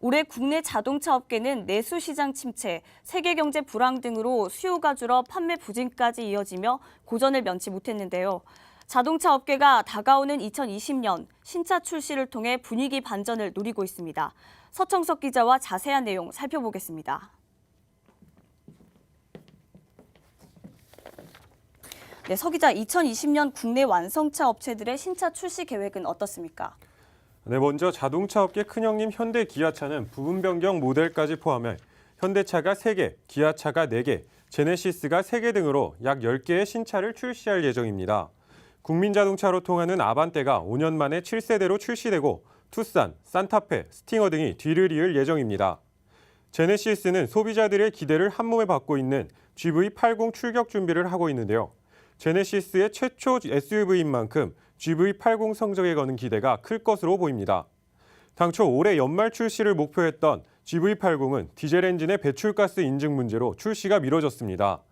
올해 국내 자동차 업계는 내수 시장 침체, 세계 경제 불황 등으로 수요가 줄어 판매 부진까지 이어지며 고전을 면치 못했는데요. 자동차 업계가 다가오는 2020년 신차 출시를 통해 분위기 반전을 노리고 있습니다. 서청석 기자와 자세한 내용 살펴보겠습니다. 네, 서 기자, 2020년 국내 완성차 업체들의 신차 출시 계획은 어떻습니까? 네, 먼저 자동차 업계 큰형님 현대 기아차는 부분 변경 모델까지 포함해 현대차가 3개, 기아차가 4개, 제네시스가 3개 등으로 약 10개의 신차를 출시할 예정입니다. 국민 자동차로 통하는 아반떼가 5년 만에 7세대로 출시되고 투싼, 산타페, 스팅어 등이 뒤를 이을 예정입니다. 제네시스는 소비자들의 기대를 한몸에 받고 있는 GV80 출격 준비를 하고 있는데요. 제네시스의 최초 SUV인 만큼 GV80 성적에 거는 기대가 클 것으로 보입니다. 당초 올해 연말 출시를 목표했던 GV80은 디젤 엔진의 배출가스 인증 문제로 출시가 미뤄졌습니다.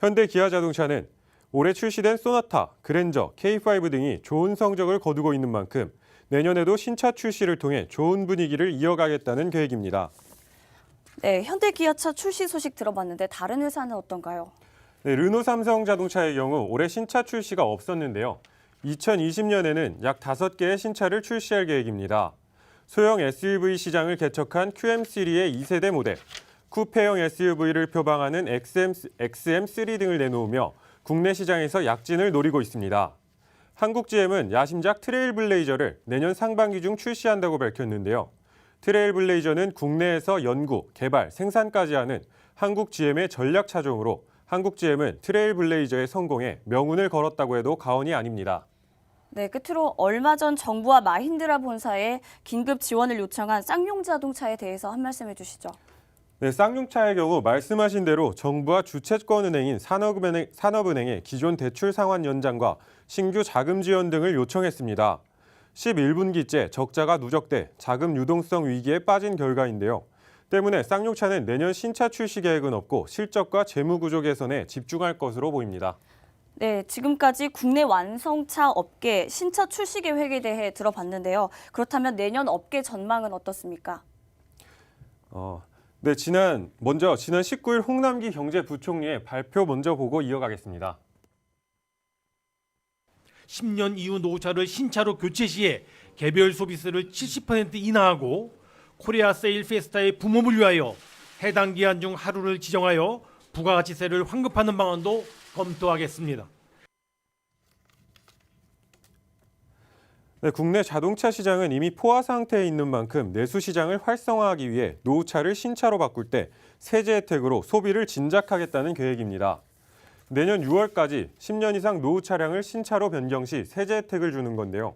현대 기아자동차는 올해 출시된 소나타, 그랜저, K5 등이 좋은 성적을 거두고 있는 만큼 내년에도 신차 출시를 통해 좋은 분위기를 이어가겠다는 계획입니다. 네, 현대 기아차 출시 소식 들어봤는데 다른 회사는 어떤가요? 네, 르노 삼성 자동차의 경우 올해 신차 출시가 없었는데요. 2020년에는 약 5개의 신차를 출시할 계획입니다. 소형 SUV 시장을 개척한 QM3의 2세대 모델, 쿠페형 SUV를 표방하는 XM, XM3 등을 내놓으며 국내 시장에서 약진을 노리고 있습니다. 한국 GM은 야심작 트레일블레이저를 내년 상반기 중 출시한다고 밝혔는데요. 트레일블레이저는 국내에서 연구, 개발, 생산까지 하는 한국 GM의 전략 차종으로 한국 GM은 트레일블레이저의 성공에 명운을 걸었다고 해도 과언이 아닙니다. 네, 끝으로 얼마 전 정부와 마힌드라 본사에 긴급 지원을 요청한 쌍용 자동차에 대해서 한 말씀 해주시죠. 네, 쌍용차의 경우 말씀하신 대로 정부와 주채권은행인 산업은행, 산업은행의 기존 대출 상환 연장과 신규 자금 지원 등을 요청했습니다. 11분기째 적자가 누적돼 자금 유동성 위기에 빠진 결과인데요. 때문에 쌍용차는 내년 신차 출시 계획은 없고 실적과 재무 구조 개선에 집중할 것으로 보입니다. 네, 지금까지 국내 완성차 업계 신차 출시 계획에 대해 들어봤는데요. 그렇다면 내년 업계 전망은 어떻습니까? 어, 네, 지난 먼저 지난 19일 홍남기 경제부총리의 발표 먼저 보고 이어가겠습니다. 10년 이후 노후차를 신차로 교체 시에 개별 소비세를 70% 인하하고 코리아 세일 페스타의 부모를 위하여 해당 기한 중 하루를 지정하여 부가가치세를 환급하는 방안도 검토하겠습니다. 네, 국내 자동차 시장은 이미 포화 상태에 있는 만큼 내수 시장을 활성화하기 위해 노후차를 신차로 바꿀 때 세제 혜택으로 소비를 진작하겠다는 계획입니다. 내년 6월까지 10년 이상 노후 차량을 신차로 변경 시 세제 혜택을 주는 건데요.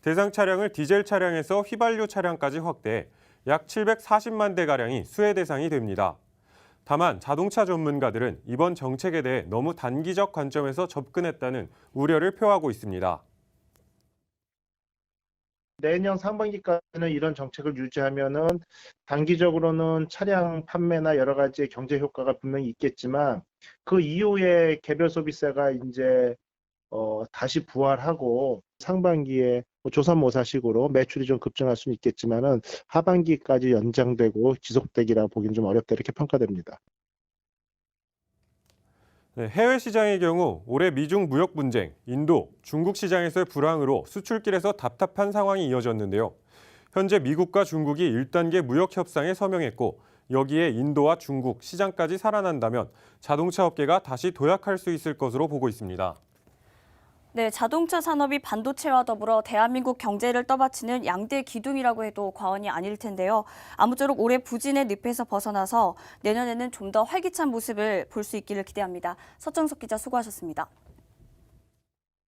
대상 차량을 디젤 차량에서 휘발유 차량까지 확대해 약 740만 대 가량이 수혜 대상이 됩니다. 다만 자동차 전문가들은 이번 정책에 대해 너무 단기적 관점에서 접근했다는 우려를 표하고 있습니다. 내년 상반기까지는 이런 정책을 유지하면은 단기적으로는 차량 판매나 여러 가지 경제 효과가 분명히 있겠지만 그 이후에 개별 소비세가 이제 어 다시 부활하고 상반기에 뭐 조삼모사식으로 매출이 좀 급증할 수는 있겠지만은 하반기까지 연장되고 지속되기라 보기는 좀 어렵다 이렇게 평가됩니다. 네, 해외 시장의 경우 올해 미중 무역 분쟁, 인도, 중국 시장에서의 불황으로 수출길에서 답답한 상황이 이어졌는데요. 현재 미국과 중국이 1단계 무역 협상에 서명했고 여기에 인도와 중국 시장까지 살아난다면 자동차 업계가 다시 도약할 수 있을 것으로 보고 있습니다. 네, 자동차 산업이 반도체와 더불어 대한민국 경제를 떠받치는 양대 기둥이라고 해도 과언이 아닐 텐데요. 아무쪼록 올해 부진의 늪에서 벗어나서 내년에는 좀 더 활기찬 모습을 볼 수 있기를 기대합니다. 서정석 기자 수고하셨습니다.